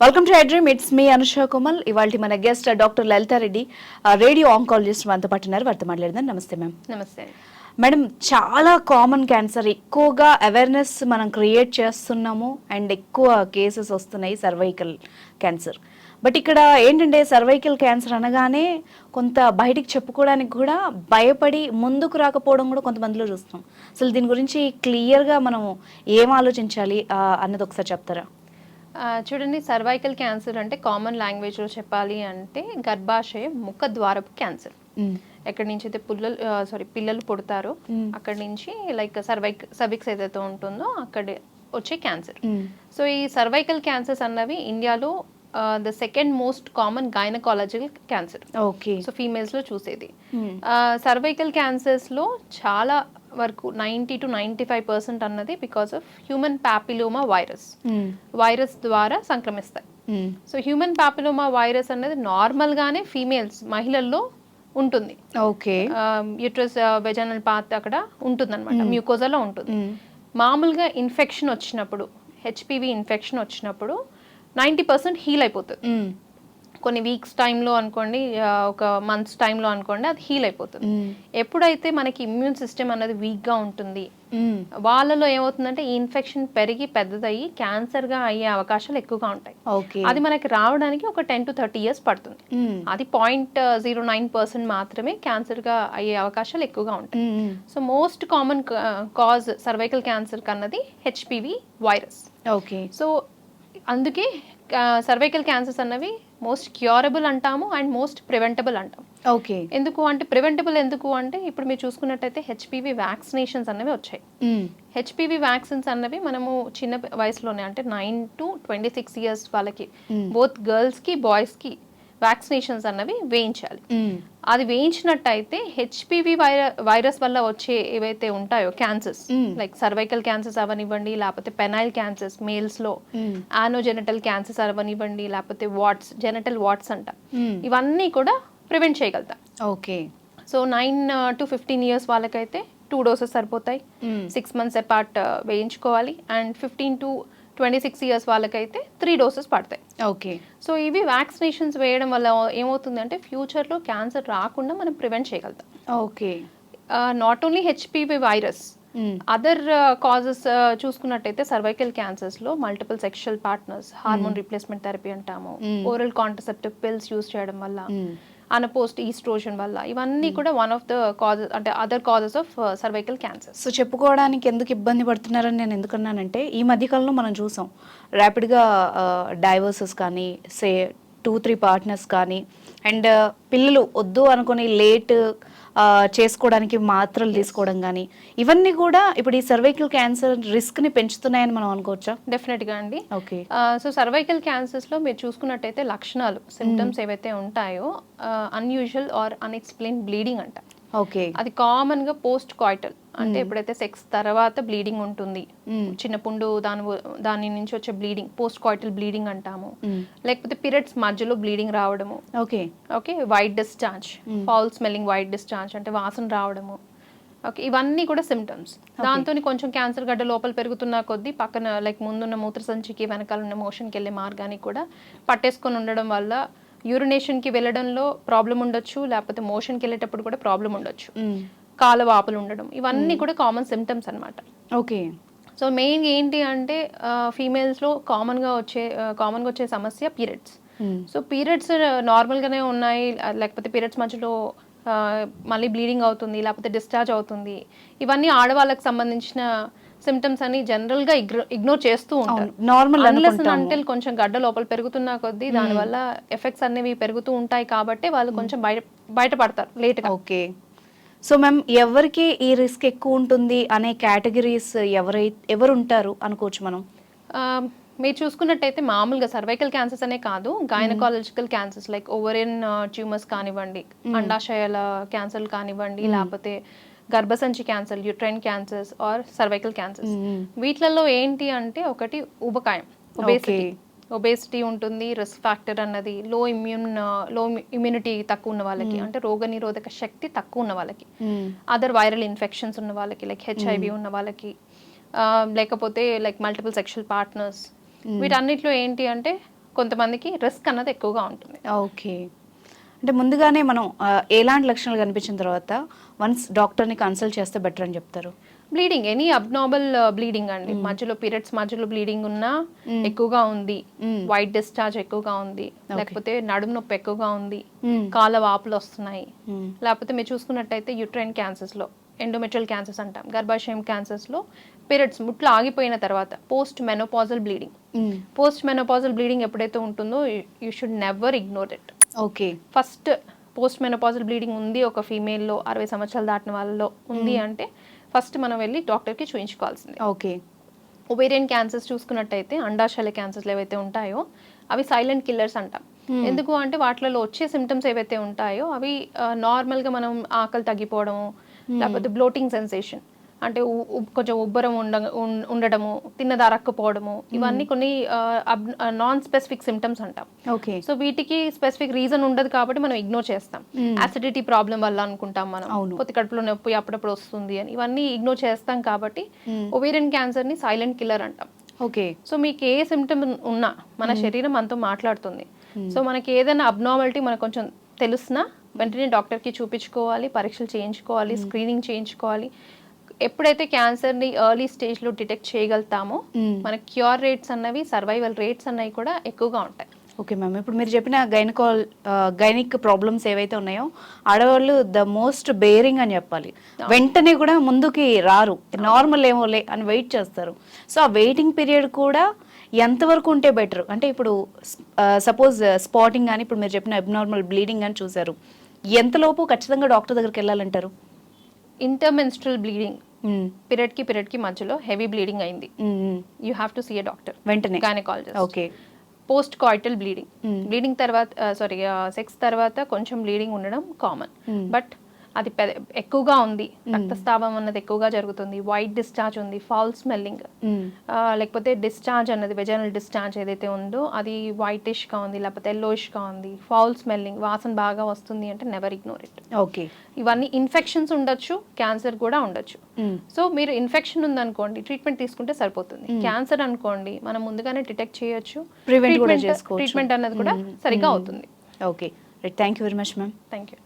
Welcome to dream it's me Anusha Komal ఇవాళ మన guest doctor Lalitha Reddy radio oncologist మనతో పాటు ఉన్నారు. వారితో మాట్లాడదాం. నమస్తే మ్యామ్ నమస్తే. మేడం చాలా కామన్ క్యాన్సర్ ఎక్కువగా అవేర్నెస్ మనం క్రియేట్ చేస్తున్నాము. అండ్ ఎక్కువ కేసెస్ వస్తున్నాయి సర్వైకల్ క్యాన్సర్ బట్ ఇక్కడ ఏంటంటే సర్వైకల్ క్యాన్సర్ అనగానే కొంత బయటికి చెప్పుకోవడానికి కూడా భయపడి ముందుకు రాకపోవడం కూడా కొంతమందిలో చూస్తున్నాం. అసలు దీని గురించి క్లియర్గా మనం ఏం ఆలోచించాలి ఆ, అన్నది ఒకసారి చెప్తారా? చూడండి సర్వైకల్ క్యాన్సర్ అంటే కామన్ లాంగ్వేజ్లో చెప్పాలి అంటే గర్భాశయ ముఖ ద్వారపు క్యాన్సర్ ఎక్కడి నుంచి అయితే పుల్లలు సారీ పిల్లలు పుడతారో అక్కడి నుంచి లైక్ సర్వైక్ సర్విక్స్ ఏదైతే ఉంటుందో అక్కడ వచ్చే క్యాన్సర్ సో ఈ సర్వైకల్ క్యాన్సర్స్ అన్నవి ఇండియాలో the second most common gynaecological cancer okay. So ఫీమేల్స్లో చూసేది. సర్వైకల్ క్యాన్సర్స్లో చాలా వరకు ninety two ninety five percent అన్నది because of human papilloma virus virus ద్వారా సంక్రమిస్తాయి. సో హ్యూమన్ ప్యాపిలోమా వైరస్ అనేది నార్మల్గానే ఫీమేల్స్ మహిళల్లో ఉంటుంది. ఓకే యూట్రస్ వెజనల్ పాత్ అక్కడ ఉంటుంది అనమాట మ్యూకోజాలో ఉంటుంది. మామూలుగా ఇన్ఫెక్షన్ వచ్చినప్పుడు హెచ్పివి ఇన్ఫెక్షన్ వచ్చినప్పుడు నైంటీ పర్సెంట్ హీల్ అయిపోతుంది. కొన్ని వీక్స్ టైంలో అనుకోండి ఒక మంత్స్ టైంలో అనుకోండి అది హీల్ అయిపోతుంది. ఎప్పుడైతే మనకి ఇమ్యూన్ సిస్టమ్ అనేది వీక్గా ఉంటుంది వాళ్ళలో ఏమవుతుందంటే ఈ ఇన్ఫెక్షన్ పెరిగి పెద్దదయ్యి క్యాన్సర్గా అయ్యే అవకాశాలు ఎక్కువగా ఉంటాయి. ఓకే. అది మనకి రావడానికి ఒక టెన్ టు థర్టీ ఇయర్స్ పడుతుంది. అది పాయింట్ జీరో నైన్ పర్సెంట్ మాత్రమే క్యాన్సర్గా అయ్యే అవకాశాలు ఎక్కువగా ఉంటాయి. So most common cause cervical cancer కన్నది హెచ్పివి వైరస్ ఓకే. సో అందుకే సర్వైకల్ క్యాన్సర్స్ అన్నవి మోస్ట్ క్యూరబుల్ అంటాము అండ్ మోస్ట్ ప్రివెంటబుల్ అంటాం ఓకే ఎందుకు అంటే ప్రివెంటబుల్ ఎందుకు అంటే ఇప్పుడు మీరు చూసుకున్నట్టయితే హెచ్పివి వ్యాక్సినేషన్స్ అనేవి వచ్చాయి. హెచ్పివి వ్యాక్సిన్స్ అన్నవి మనము చిన్న వయసులోనే అంటే nine to twenty six years వాళ్ళకి బోత్ గర్ల్స్కి బాయ్స్కి వ్యాక్సినేషన్స్ అన్నవి వేయించాలి. అది వేయించినట్టయితే హెచ్పివి వైరస్ వల్ల వచ్చే ఏవైతే ఉంటాయో క్యాన్సర్స్ లైక్ సర్వైకల్ క్యాన్సర్స్ అవనివ్వండి లేకపోతే పెనైల్ క్యాన్సర్స్ మేల్స్లో ఆనోజెనటల్ క్యాన్సర్స్ అవనివ్వండి లేకపోతే వాట్స్ జెనటల్ వాట్స్ అంట. ఇవన్నీ కూడా ప్రివెంట్ చేయగలుగుతాం. Okay. So nine to fifteen years వాళ్ళకైతే టూ డోసెస్ సరిపోతాయి. సిక్స్ మంత్స్ అపార్ట్ వేయించుకోవాలి. And fifteen to twenty six years వాళ్ళకైతే త్రీ డోసెస్ పడతాయి. ఓకే. సో ఇవి వ్యాక్సినేషన్స్ వేయడం వల్ల ఏమవుతుందంటే ఫ్యూచర్లో క్యాన్సర్ రాకుండా మనం ప్రివెంట్ చేయగలుగుతాం. Okay. Not only HPV virus other causes చూసుకున్నట్టయితే cervical క్యాన్సర్స్లో multiple sexual partners hormone replacement therapy అంటాము. ఓరల్ కాంట్రసెప్టివ్ పిల్స్ యూస్ చేయడం వల్ల అనపోస్ట్ ఈస్ట్రోజన్ వల్ల. ఇవన్నీ కూడా వన్ ఆఫ్ ద కాజెస్ అంటే other causes of cervical cancers so చెప్పుకోవడానికి ఎందుకు ఇబ్బంది పడుతున్నారని నేను ఎందుకన్నానంటే ఈ మధ్యకాలంలో మనం చూసాం ర్యాపిడ్గా డైవర్సెస్ uh, కానీ సే టూ త్రీ పార్ట్నర్స్ కానీ అండ్ uh, పిల్లలు వద్దు అనుకుని లేట్ చేసుకోవడానికి మాత్రలు తీసుకోవడం కానీ ఇవన్నీ కూడా ఇప్పుడు ఈ సర్వైకల్ క్యాన్సర్ రిస్క్ని పెంచుతున్నాయని మనం అనుకోవచ్చా? డెఫినెట్గా అండి. ఓకే. సో సర్వైకల్ క్యాన్సర్స్లో మీరు చూసుకున్నట్టయితే లక్షణాలు సిమ్టమ్స్ ఏవైతే ఉంటాయో అన్యూజువల్ ఆర్ అన్ఎక్స్ప్లెయిన్ బ్లీడింగ్ అంట. ఓకే. అది కామన్గా పోస్ట్ కాయిటల్. అంటే ఎప్పుడైతే సెక్స్ తర్వాత బ్లీడింగ్ ఉంటుంది చిన్న పుండు దాని దాని నుంచి వచ్చే బ్లీడింగ్ పోస్ట్ కాయిటల్ బ్లీడింగ్ అంటాము. లేకపోతే పీరియడ్స్ మధ్యలో బ్లీడింగ్ రావడము. Okay. Okay white discharge foul smelling white discharge అంటే వాసన రావడము. ఓకే ఇవన్నీ కూడా సిమ్టమ్స్ దాంతో కొంచెం క్యాన్సర్ గడ్డ లోపల పెరుగుతున్న కొద్దీ పక్కన లైక్ ముందున్న మూత్రసంచికి వెనకాల ఉన్న మోషన్కి వెళ్ళే మార్గానికి కూడా పట్టేసుకొని ఉండడం వల్ల యూరినేషన్కి వెళ్ళడంలో ప్రాబ్లం ఉండొచ్చు లేకపోతే మోషన్కి వెళ్ళేటప్పుడు కూడా ప్రాబ్లం ఉండొచ్చు. కాల వాపులు ఉండడం ఇవన్నీ కూడా కామన్ సిమ్టమ్స్ అన్నమాట. ఓకే. సో మెయిన్ ఏంటి అంటే ఫీమేల్స్లో కామన్గా వచ్చే కామన్గా వచ్చే సమస్య పీరియడ్స్ సో పీరియడ్స్ నార్మల్గానే ఉన్నాయి లేకపోతే పీరియడ్స్ మధ్యలో మళ్ళీ బ్లీడింగ్ అవుతుంది లేకపోతే డిశ్చార్జ్ అవుతుంది. ఇవన్నీ ఆడవాళ్ళకి సంబంధించిన సిమ్టమ్స్ అని జనరల్గా ఇగ్నోర్ చేస్తూ ఉంటారు. నార్మల్ అంటే కొంచెం గడ్డ లోపల పెరుగుతున్న కొద్దీ దానివల్ల ఎఫెక్ట్స్ అనేవి పెరుగుతూ ఉంటాయి కాబట్టి వాళ్ళు కొంచెం బయట బయటపడతారు లేట్గా. ఓకే. సో మ్యామ్ ఎవరికి ఈ రిస్క్ ఎక్కువ ఉంటుంది అనే కేటగిరీస్ ఎవరై ఎవరు ఉంటారు అనుకోవచ్చు మనం? మీరు చూసుకున్నట్టయితే మామూలుగా సర్వైకల్ క్యాన్సర్స్ అనే కాదు gynaecological cancers like ovarian tumours కానివ్వండి అండాశయాల క్యాన్సర్లు కానివ్వండి లేకపోతే గర్భసంచి cancer uterine cancers or cervical cancers. వీటిలలో ఏంటి అంటే ఒకటి ఊబకాయం ఒబేసిటీ. ఒబేసిటీ ఉంటుంది రిస్క్ ఫ్యాక్టర్ అన్నది లో ఇమ్యూన్లో ఇమ్యూనిటీ తక్కువ ఉన్న వాళ్ళకి అంటే రోగ నిరోధక శక్తి తక్కువ ఉన్న వాళ్ళకి. అదర్ వైరల్ ఇన్ఫెక్షన్స్ ఉన్న వాళ్ళకి లైక్ హెచ్ఐవి ఉన్న వాళ్ళకి లేకపోతే లైక్ మల్టిపుల్ సెక్షువల్ పార్ట్నర్స్ వీటన్నిటిలో ఏంటి అంటే కొంతమందికి రిస్క్ అన్నది ఎక్కువగా ఉంటుంది. ఓకే. అంటే ముందుగానే మనం ఎలాంటి లక్షణాలు కనిపించిన తర్వాత వన్స్ డాక్టర్ని కన్సల్ట్ చేస్తే బెటర్ అని చెప్తారు. బ్లీడింగ్ ఎనీ అబ్నార్మల్ బ్లీడింగ్ అండి. మధ్యలో పీరియడ్స్ మధ్యలో బ్లీడింగ్ ఉన్నా ఎక్కువగా ఉంది. వైట్ డిశ్చార్జ్ ఎక్కువగా ఉంది. లేకపోతే నడుము నొప్పి ఎక్కువగా ఉంది. కాళ్ళ వాపులు వస్తున్నాయి. లేకపోతే మీరు చూసుకున్నట్టయితే యుట్రైన్ క్యాన్సర్స్లో ఎండోమెట్రియల్ క్యాన్సర్స్ అంటాం. గర్భాశయం క్యాన్సర్స్లో పీరియడ్స్ ముట్లు ఆగిపోయిన తర్వాత post menopausal bleeding. Post menopausal bleeding ఎప్పుడైతే ఉంటుందో you should never ignore it okay. First post menopausal bleeding ఉంది ఒక ఫీమేల్లో అరవై సంవత్సరాలు దాటిన వాళ్ళలో ఉంది అంటే ఫస్ట్ మనం వెళ్ళి డాక్టర్కి చూయించుకోవాల్సిందే. ఓకే. ఒబేరియన్ క్యాన్సర్స్ చూసుకున్నట్టయితే అండాశయ క్యాన్సర్స్ ఏవైతే ఉంటాయో అవి సైలెంట్ కిల్లర్స్ అంటాం. ఎందుకు అంటే వాటిలో వచ్చే సిమ్టమ్స్ ఏవైతే ఉంటాయో అవి నార్మల్గా మనం ఆకలి తగ్గిపోవడం లేకపోతే బ్లోటింగ్ సెన్సేషన్. అంటే కొంచెం ఉబ్బరం ఉండ ఉండడము తిన్నది అరక్కపోవడము ఇవన్నీ కొన్ని నాన్ స్పెసిఫిక్ సిమ్టమ్స్ అంటాం. ఓకే. సో వీటికి స్పెసిఫిక్ రీజన్ ఉండదు కాబట్టి మనం ఇగ్నోర్ చేస్తాం. అసిడిటీ ప్రాబ్లం వల్ల అనుకుంటాం మనం. పొత్తి కడుపులో నొప్పి అప్పుడప్పుడు వస్తుంది అని. ఇవన్నీ ఇగ్నోర్ చేస్తాం కాబట్టి ఒవేరియన్ క్యాన్సర్ని సైలెంట్ కిల్లర్ అంటాం. ఓకే. సో మీకు ఏ సిమ్టమ్ ఉన్నా మన శరీరం మనతో మాట్లాడుతుంది. సో మనకి ఏదైనా అబ్నార్మాలిటీ మనకు కొంచెం తెలిసినా వెంటనే డాక్టర్కి చూపించుకోవాలి పరీక్షలు చేయించుకోవాలి స్క్రీనింగ్ చేయించుకోవాలి. ఎప్పుడైతే క్యాన్సర్ని ఎర్లీ స్టేజ్లో డిటెక్ట్ చేయగలుగుతామో మన క్యూర్ రేట్స్ అన్నవి సర్వైవల్ రేట్స్ అన్నవి కూడా ఎక్కువగా ఉంటాయి. Okay ma'am. ఇప్పుడు మీరు చెప్పిన గైనకాల్ గైనిక్ ప్రాబ్లమ్స్ ఏవైతే ఉన్నాయో ఆడవాళ్ళు ద మోస్ట్ బేరింగ్ అని చెప్పాలి. వెంటనే కూడా ముందుకి రారు. నార్మల్ ఏమోలే అని వెయిట్ చేస్తారు. సో ఆ వెయిటింగ్ పీరియడ్ కూడా ఎంతవరకు ఉంటే బెటర్? అంటే ఇప్పుడు సపోజ్ స్పాటింగ్ కానీ ఇప్పుడు మీరు చెప్పిన అబ్నార్మల్ బ్లీడింగ్ అని చూసారు ఎంతలోపు ఖచ్చితంగా డాక్టర్ దగ్గరికి వెళ్ళాలంటారు? Intermenstrual bleeding. మ్మ్. పీరియడ్కి పీరియడ్కి మధ్యలో హెవీ బ్లీడింగ్ అయింది. You have to see a doctor వెంటనే gynaecologist okay post coital bleeding. Bleeding తర్వాత సారీ సెక్స్ తర్వాత కొంచెం బ్లీడింగ్ ఉండడం కామన్. బట్ అది ఎక్కువగా ఉంది. రక్తస్రావం అన్నది ఎక్కువగా జరుగుతుంది. వైట్ డిశ్చార్జ్ ఉంది. Foul smelling. లేకపోతే డిశ్చార్జ్ అన్నది వెజనల్ డిశ్చార్జ్ ఏదైతే ఉందో అది whitish గా ఉంది లేకపోతే yellowish గా ఉంది. ఫాల్ స్మెల్లింగ్ వాసన బాగా వస్తుంది అంటే నెవర్ ఇగ్నోర్ ఇట్ ఓకే. ఇవన్నీ ఇన్ఫెక్షన్స్ ఉండొచ్చు క్యాన్సర్ కూడా ఉండొచ్చు. సో మీరు ఇన్ఫెక్షన్ ఉందనుకోండి ట్రీట్మెంట్ తీసుకుంటే సరిపోతుంది. క్యాన్సర్ అనుకోండి మనం ముందుగానే డిటెక్ట్ చేయొచ్చు. ట్రీట్మెంట్ అన్నది కూడా సరిగ్గా అవుతుంది. Okay. Right. Thank you very much ma'am. Thank you